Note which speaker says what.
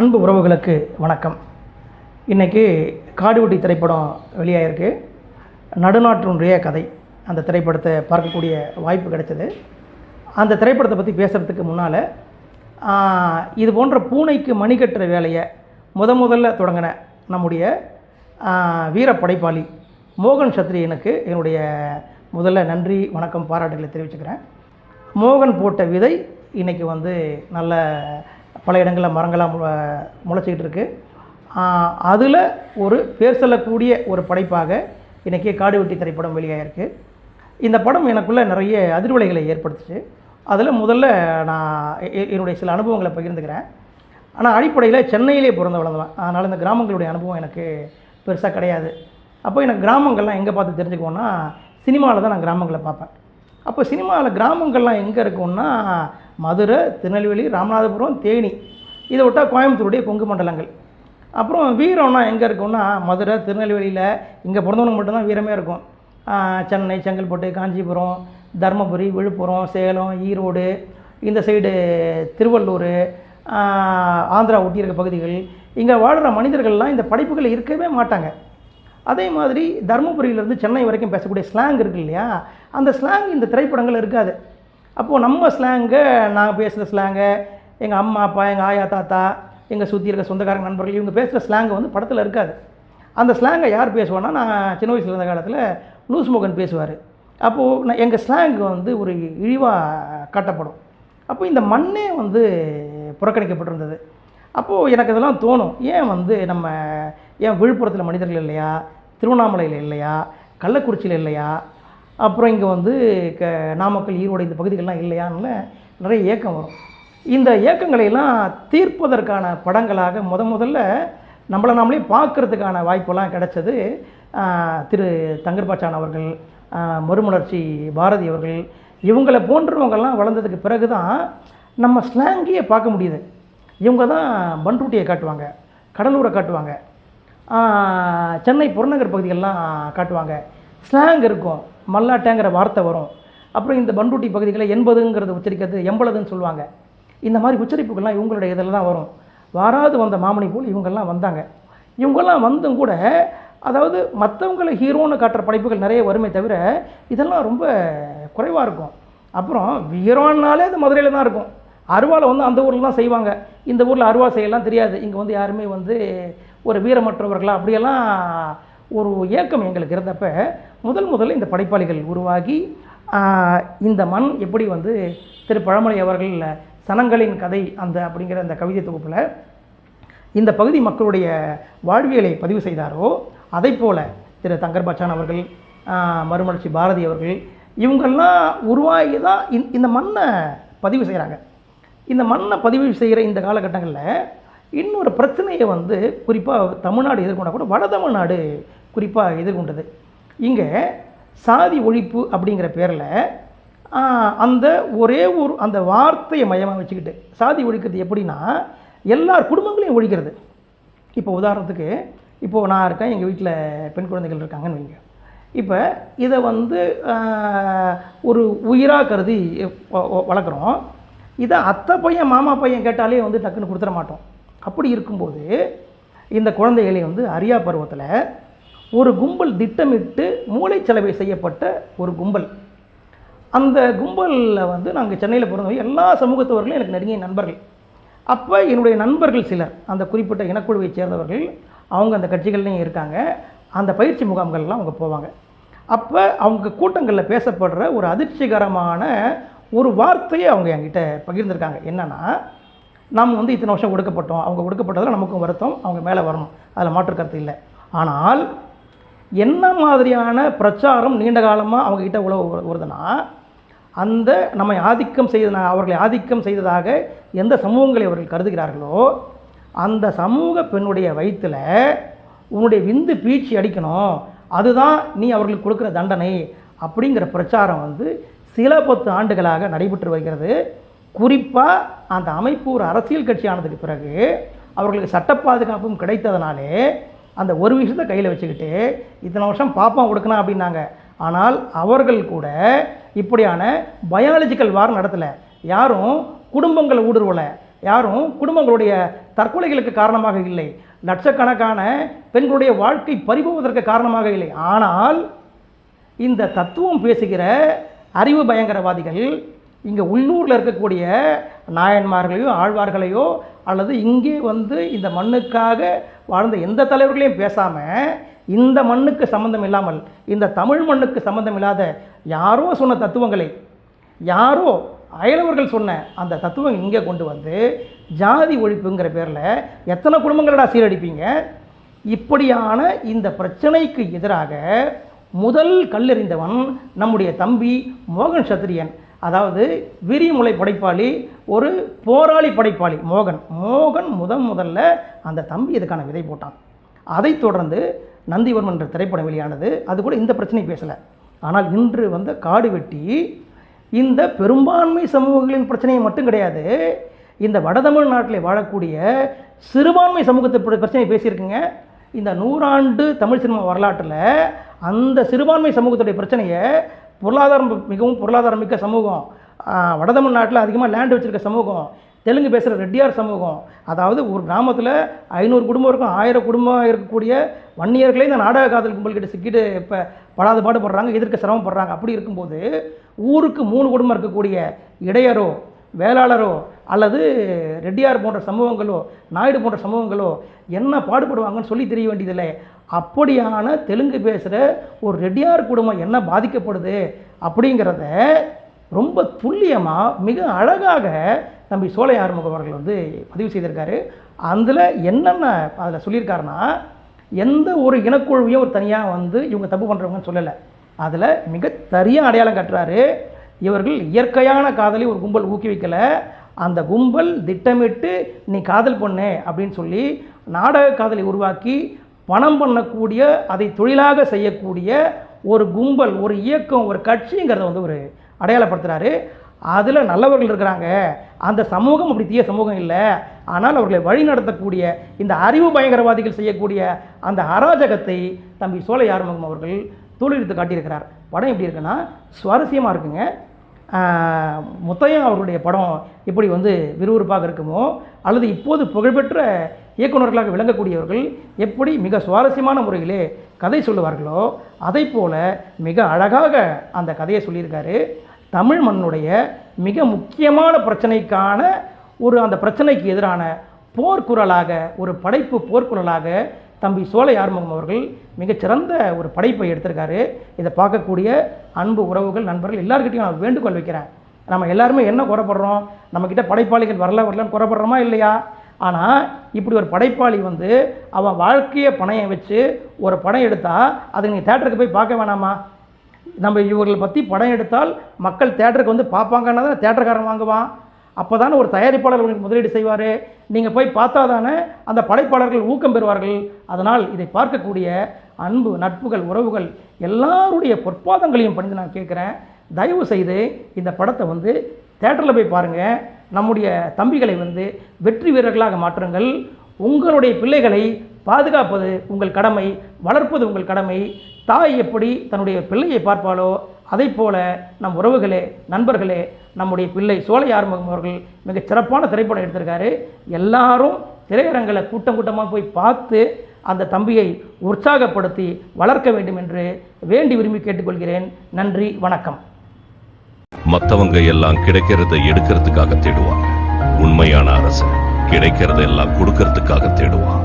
Speaker 1: அன்பு உறவுகளுக்கு வணக்கம். இன்றைக்கி காடுவெட்டி திரைப்படம் வெளியாகிருக்கு நடுநாட்டினுடைய கதை. அந்த திரைப்படத்தை பார்க்கக்கூடிய வாய்ப்பு கிடைச்சது அந்த திரைப்படத்தை பற்றி பேசுகிறதுக்கு முன்னால் இது போன்ற பூனைக்கு மணி கட்டுற வேலையை முத முதல்ல தொடங்கின நம்முடைய வீர படைப்பாளி மோகன் சத்ரியனுக்கு என்னுடைய முதல்ல நன்றி வணக்கம் பாராட்டுகளை தெரிவிச்சுக்கிறேன். மோகன் போட்ட விதை இன்றைக்கி வந்து நல்ல பல இடங்களில் மரங்களாக முளைச்சிக்கிட்டு இருக்குது அதில் ஒரு பேர் சொல்லக்கூடிய ஒரு படைப்பாக இன்றைக்கி காடு வெட்டி திரைப்படம் வெளியாகிருக்கு இந்த படம் எனக்குள்ளே நிறைய அதிர்வலைகளை ஏற்படுத்துச்சு. அதில் முதல்ல நான் என்னுடைய சில அனுபவங்களை பகிர்ந்துக்கிறேன். ஆனால் அடிப்படையில் சென்னையிலே பிறந்த வளர்ந்தவன் அதனால் இந்த கிராமங்களுடைய அனுபவம் எனக்கு பெருசாக கிடையாது. அப்போ எனக்கு கிராமங்கள்லாம் எங்கே பார்த்து தெரிஞ்சுக்குவோன்னா சினிமாவில் தான் நான் கிராமங்களை பார்ப்பேன். அப்போ சினிமாவில் கிராமங்கள்லாம் எங்கே இருக்கும்னா மதுரை திருநெல்வேலி ராமநாதபுரம் தேனி. இதை விட்டால் கோயம்புத்தூருடைய கொங்கு மண்டலங்கள். அப்புறம் வீரம்னா எங்கே இருக்கும்னா மதுரை திருநெல்வேலியில் இங்கே பிறந்தவனுக்கு மட்டும்தான் வீரமே இருக்கும். சென்னை செங்கல்பட்டு காஞ்சிபுரம் தருமபுரி விழுப்புரம் சேலம் ஈரோடு இந்த சைடு திருவள்ளூர் ஆந்திரா ஒட்டி இருக்க பகுதிகள். இங்கே வாழ்கிற மனிதர்கள்லாம் இந்த படைப்புகள் இருக்கவே மாட்டாங்க. அதே மாதிரி தருமபுரியிலேருந்து சென்னை வரைக்கும் பேசக்கூடிய ஸ்லாங் இருக்கு இல்லையா? அந்த ஸ்லாங் இந்த திரைப்படங்கள் இருக்காது. அப்போது நம்ம ஸ்லாங்கை நாங்கள் பேசுகிற ஸ்லாங்கை எங்கள் அம்மா அப்பா எங்கள் ஆயா தாத்தா எங்கள் சுற்றி இருக்க சொந்தக்காரங்க நண்பர்கள் இவங்க பேசுகிற ஸ்லாங்கை வந்து படத்தில் இருக்காது. அந்த ஸ்லாங்கை யார் பேசுவோன்னா நான் சின்ன வயசில் இருந்த காலத்தில் லூஸ் மோகன் பேசுவார். அப்போது நான் எங்கள் ஸ்லாங் வந்து ஒரு இழிவாக காட்டப்படும். அப்போ இந்த மண்ணே வந்து புறக்கணிக்கப்பட்டிருந்தது. அப்போது எனக்கு இதெல்லாம் தோணும். ஏன் வந்து நம்ம ஏன் விழுப்புரத்தில் மனிதர்கள் இல்லையா திருவண்ணாமலையில் இல்லையா கள்ளக்குறிச்சியில் இல்லையா அப்புறம் இங்கே வந்து க நாமக்கல் ஈரோடு இந்த பகுதிகள்லாம் இல்லையான்னு நிறைய ஏக்கம் வரும். இந்த இயக்கங்களையெல்லாம் தீர்ப்பதற்கான படங்களாக முத முதல்ல நம்மளை நாமளே பார்க்கறதுக்கான வாய்ப்பெல்லாம் கிடைச்சது திரு தங்கர்பாச்சான் அவர்கள் மறுமலர்ச்சி பாரதி அவர்கள். இவங்களை போன்றவங்கெல்லாம் வளர்ந்ததுக்கு பிறகு தான் நம்ம ஸ்லாங்கியே பார்க்க முடியுது. இவங்க தான் பன்ருட்டியை காட்டுவாங்க கடலூரை காட்டுவாங்க சென்னை புறநகர் பகுதிகளெலாம் காட்டுவாங்க. ஸ்லாங் இருக்கும் மல்லாட்டேங்கிற வார்த்தை வரும். அப்புறம் இந்த பண்ருட்டி பகுதிகளில் எண்பதுங்கிறது உச்சரிக்கிறது எண்பதுன்னு சொல்லுவாங்க. இந்த மாதிரி உச்சரிப்புகள்லாம் இவங்களுடைய இதில் தான் வரும். வாராது வந்த மாமணி போல் இவங்கெல்லாம் வந்தாங்க. இவங்கெல்லாம் வந்தும் கூட அதாவது மற்றவங்களை ஹீரோன்னு காட்டுற படைப்புகள் நிறைய வருமே தவிர இதெல்லாம் ரொம்ப குறைவாக இருக்கும். அப்புறம் ஹீரோன்னாலே அது மதுரையில் தான் இருக்கும். அருவாவில் வந்து அந்த ஊரில் தான் செய்வாங்க. இந்த ஊரில் அருவா செய்யலாம் தெரியாது. இங்கே வந்து யாருமே வந்து ஒரு வீரமற்றவர்களா அப்படியெல்லாம் ஒரு ஏக்கம் எங்களுக்கு இருந்தப்ப முதல் முதல்ல இந்த படைப்பாளிகள் உருவாகி இந்த மண் எப்படி வந்து திரு பழமலை அவர்கள் சனங்களின் கதை அந்த அப்படிங்கிற அந்த கவிதை தொகுப்பில் இந்த பகுதி மக்களுடைய வாழ்வியலை பதிவு செய்தாரோ அதைப் போல் திரு தங்கர் பச்சான் அவர்கள் மறுமலர்ச்சி பாரதி அவர்கள் இவங்கெல்லாம் உருவாகி தான் இந்த- இந்த மண்ணை பதிவு செய்கிறாங்க இந்த மண்ணை பதிவு செய்கிற இந்த காலகட்டங்களில் இன்னொரு பிரச்சனையை வந்து குறிப்பாக தமிழ்நாடு எதிர்கொண்டா கூட வட தமிழ்நாடு குறிப்பாக எதிர்கொண்டது. இங்கே சாதி ஒழிப்பு அப்படிங்கிற பேரில் அந்த ஒரே ஒரு அந்த வார்த்தையை மையமாக வச்சுக்கிட்டு சாதி ஒழிக்கிறது எப்படின்னா எல்லார் குடும்பங்களையும் ஒழிக்கிறது. இப்போ உதாரணத்துக்கு இப்போது நான் இருக்கேன் எங்கள் வீட்டில் பெண் குழந்தைகள் இருக்காங்கன்னு வைங்க. இப்போ இதை வந்து ஒரு உயிராக கருதி வளர்க்குறோம். இதை அத்தை பையன் மாமா பையன் கேட்டாலே வந்து டக்குன்னு கொடுத்துட மாட்டோம். அப்படி இருக்கும்போது இந்த குழந்தைகளை வந்து அரியா பருவத்தில் ஒரு கும்பல் திட்டமிட்டு மூளைச்சலவை செய்யப்பட்ட ஒரு கும்பல். அந்த கும்பலில் வந்து நாங்கள் சென்னையில் பிறந்தவங்க எல்லா சமூகத்தவர்களும் எனக்கு நெருங்கிய நண்பர்கள். அப்போ என்னுடைய நண்பர்கள் சிலர் அந்த குறிப்பிட்ட இனக்குழுவைச் சேர்ந்தவர்கள் அவங்க அந்த கட்சிகள்லையும் இருக்காங்க. அந்த பயிற்சி முகாம்கள்லாம் அவங்க போவாங்க. அப்போ அவங்க கூட்டங்களில் பேசப்படுற ஒரு அதிர்ச்சிகரமான ஒரு வார்த்தையை அவங்க என்கிட்ட பகிர்ந்திருக்காங்க. என்னென்னா நாம் வந்து இத்தனை வருஷம் ஒடுக்கப்பட்டோம். அவங்க ஒடுக்கப்பட்டதில் நமக்கும் வருத்தம் அவங்க மேலே வரணும். அதில் மாற்று கருத்து இல்லை. ஆனால் என்ன மாதிரியான பிரச்சாரம் நீண்ட காலமாக அவங்கக்கிட்ட உழவு வருதுன்னா அந்த நம்மை ஆதிக்கம் செய்த அவர்களை ஆதிக்கம் செய்ததாக எந்த சமூகங்களை அவர்கள் கருதுகிறார்களோ அந்த சமூக பெண்ணுடைய வயிற்றில் உன்னுடைய விந்து பீச்சி அடிக்கணும் அதுதான் நீ அவர்களுக்கு கொடுக்குற தண்டனை அப்படிங்கிற பிரச்சாரம் வந்து சில பத்து ஆண்டுகளாக நடைபெற்று வருகிறது. குறிப்பாக அந்த அமைப்பு ஒரு அரசியல் கட்சியானதுக்கு பிறகு அவர்களுக்கு சட்ட பாதுகாப்பும் கிடைத்ததனாலே அந்த ஒரு விஷயத்தை கையில் வச்சுக்கிட்டு இத்தனை வருஷம் பாப்பம் கொடுக்கணும் அப்படின்னாங்க. ஆனால் அவர்கள் கூட இப்படியான பயாலஜிக்கல் வார் நடத்தலை. யாரும் குடும்பங்களை ஊடுருவலை. யாரும் குடும்பங்களுடைய தற்கொலைகளுக்கு காரணமாக இல்லை. லட்சக்கணக்கான பெண்களுடைய வாழ்க்கை பறிபோவதற்கு காரணமாக இல்லை. ஆனால் இந்த தத்துவம் பேசுகிற அறிவு பயங்கரவாதிகள் இங்கே உள்ளூரில் இருக்கக்கூடிய நாயன்மார்களையோ ஆழ்வார்களையோ அல்லது இங்கே வந்து இந்த மண்ணுக்காக வாழ்ந்த எந்த தலைவர்களையும் பேசாமல் இந்த மண்ணுக்கு சம்மந்தம் இல்லாமல் இந்த தமிழ் மண்ணுக்கு சம்மந்தம் இல்லாத யாரோ சொன்ன தத்துவங்களை யாரோ அயலவர்கள் சொன்ன அந்த தத்துவம் இங்கே கொண்டு வந்து ஜாதி ஒழிப்புங்கிற பேரில் எத்தனை குடும்பங்களடா சீரடிப்பீங்க? இப்படியான இந்த பிரச்சனைக்கு எதிராக முதல் கல்லெறிந்தவன் நம்முடைய தம்பி மோகன் சத்திரியன். அதாவது விரிமுலை படைப்பாளி ஒரு போராளி படைப்பாளி மோகன். மோகன் முதன் முதல்ல அந்த தம்பி இதுக்கான விதை போட்டான். அதைத் தொடர்ந்து நந்திவர்மன் என்ற திரைப்படம் வெளியானது. அது கூட இந்த பிரச்சனை பேசலை. ஆனால் இன்று வந்த காடு வெட்டி இந்த பெரும்பான்மை சமூகங்களின் பிரச்சனையை மட்டும் கிடையாது. இந்த வடதமிழ் நாட்டில் வாழக்கூடிய சிறுபான்மை சமூகத்தை பிரச்சனையை பேசியிருக்குங்க. இந்த நூறாண்டு தமிழ் சினிமா வரலாற்றில் அந்த சிறுபான்மை சமூகத்துடைய பிரச்சனையை பொருளாதாரம் மிகவும் பொருளாதாரம் மிக்க சமூகம். ஆஹ், வடதமிழ் நாட்டில் அதிகமாக லேண்ட் வச்சுருக்க சமூகம். தெலுங்கு பேசுகிற ரெட்டியார் சமூகம். அதாவது ஒரு கிராமத்தில் ஐநூறு குடும்பம் இருக்கும். ஆயிரம் குடும்பம் இருக்கக்கூடிய வன்னியர்களே இந்த நாடக காதல் கும்பல்கிட்ட சிக்கிட்டு இப்போ படாத பாடுபடுறாங்க எதிர்க்க சிரமப்படுறாங்க அப்படி இருக்கும்போது ஊருக்கு மூணு குடும்பம் இருக்கக்கூடிய இடையரோ வேளாளரோ அல்லது ரெட்டியார் போன்ற சமூகங்களோ நாயுடு போன்ற சமூகங்களோ என்ன பாடுபடுவாங்கன்னு சொல்லி தெரிய வேண்டியதில்லை. அப்படியான தெலுங்கு பேசுகிற ஒரு ரெட்டியார் குடும்பம் என்ன பாதிக்கப்படுது அப்படிங்கிறத ரொம்ப துல்லியமாக மிக அழகாக தம்பி சோலை ஆறுமுகம் அவர்கள் வந்து பதிவு செய்திருக்காரு. அதில் என்னென்ன அதில் சொல்லியிருக்காருன்னா எந்த ஒரு இனக்குழுவையும் ஒரு தனியாக வந்து இவங்க தப்பு பண்ணுறவங்கன்னு சொல்லலை. அதில் மிக சரியாக அடையாளம் கட்டுறாரு. இவர்கள் இயற்கையான காதலை ஒரு கும்பல் ஊக்குவிக்கலை. அந்த கும்பல் திட்டமிட்டு நீ காதல் பண்ணு அப்படின்னு சொல்லி நாடக காதலை உருவாக்கி பணம் பண்ணக்கூடிய அதை தொழிலாக செய்யக்கூடிய ஒரு கும்பல் ஒரு இயக்கம் ஒரு கட்சிங்கிறத வந்து ஒரு அடையாளப்படுத்துகிறாரு அதில் நல்லவர்கள் இருக்கிறாங்க. அந்த சமூகம் அப்படி தீய சமூகம் இல்லை. ஆனால் அவர்களை வழி நடத்தக்கூடிய இந்த அறிவு பயங்கரவாதிகள் செய்யக்கூடிய அந்த அராஜகத்தை தம்பி சோலை ஆறுமுகம் அவர்கள் தூளிடுத்து காட்டியிருக்கிறார். படம் எப்படி இருக்குன்னா சுவாரஸ்யமாக இருக்குங்க. ஆஹ், முத்தையன் அவருடைய படம் எப்படி வந்து விறுவிறுப்பாக இருக்குமோ அல்லது இப்போது புகழ்பெற்ற இயக்குநர்களாக விளங்கக்கூடியவர்கள் எப்படி மிக சுவாரஸ்யமான முறையிலே கதை சொல்லுவார்களோ அதை போல மிக அழகாக அந்த கதையை சொல்லியிருக்காரு. தமிழ் மண்ணுடைய மிக முக்கியமான பிரச்சனைக்கான ஒரு அந்த பிரச்சனைக்கு எதிரான போர்க்குரலாக ஒரு படைப்பு போர்க்குரலாக தம்பி சோலை ஆர்முகம் அவர்கள் மிகச்சிறந்த ஒரு படைப்பை எடுத்திருக்காரு. இதை பார்க்கக்கூடிய அன்பு உறவுகள் நண்பர்கள் எல்லாருக்கிட்டையும் நான் வேண்டுகோள் வைக்கிறேன். நம்ம எல்லாருமே என்ன குறைப்படுறோம் நம்மக்கிட்ட படைப்பாளிகள் வரல வரலன்னு குறைப்படுறோமா இல்லையா? ஆனால் இப்படி ஒரு படைப்பாளி வந்து அவன் வாழ்க்கையை பணையம் வச்சு ஒரு படம் எடுத்தால் அதை நீங்கள் தேட்டருக்கு போய் பார்க்க வேணாமா? நம்ம இவர்களை பற்றி படம் எடுத்தால் மக்கள் தேட்டருக்கு வந்து பார்ப்பாங்கன்னா தான் தேட்டருக்காரன் வாங்குவான்? அப்போ தானே ஒரு தயாரிப்பாளர் உங்களுக்கு முதலீடு செய்வார்? நீங்கள் போய் பார்த்தா தானே அந்த படைப்பாளர்கள் ஊக்கம் பெறுவார்கள். அதனால் இதை பார்க்கக்கூடிய அன்பு நட்புகள் உறவுகள் எல்லாருடைய பொற்பாதங்களையும் பணிந்து நான் கேட்குறேன். தயவு செய்து இந்த படத்தை வந்து தேட்டரில் போய் பாருங்கள் நம்முடைய தம்பிகளை வந்து வெற்றி வீரர்களாக மாற்றுங்கள். உங்களுடைய பிள்ளைகளை பாதுகாப்பது உங்கள் கடமை வளர்ப்பது உங்கள் கடமை. தாய் எப்படி தன்னுடைய பிள்ளையை பார்ப்பாளோ அதை போல நம் உறவுகளே நண்பர்களே நம்முடைய பிள்ளை சோலை ஆறுமுகம் அவர்கள் மிகச் சிறப்பான திரைப்படம் எடுத்திருக்காரு. எல்லாரும் திரையரங்களை கூட்டம் கூட்டமாக போய் பார்த்து அந்த தம்பியை உற்சாகப்படுத்தி வளர்க்க வேண்டும் என்று வேண்டி விரும்பி கேட்டுக்கொள்கிறேன். நன்றி வணக்கம்.
Speaker 2: மற்றவங்க எல்லாம் கிடைக்கிறத எடுக்கிறதுக்காக தேடுவாங்க. உண்மையான அரசு கிடைக்கிறத எல்லாம் கொடுக்கறதுக்காக தேடுவான்.